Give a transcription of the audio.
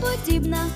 подібна.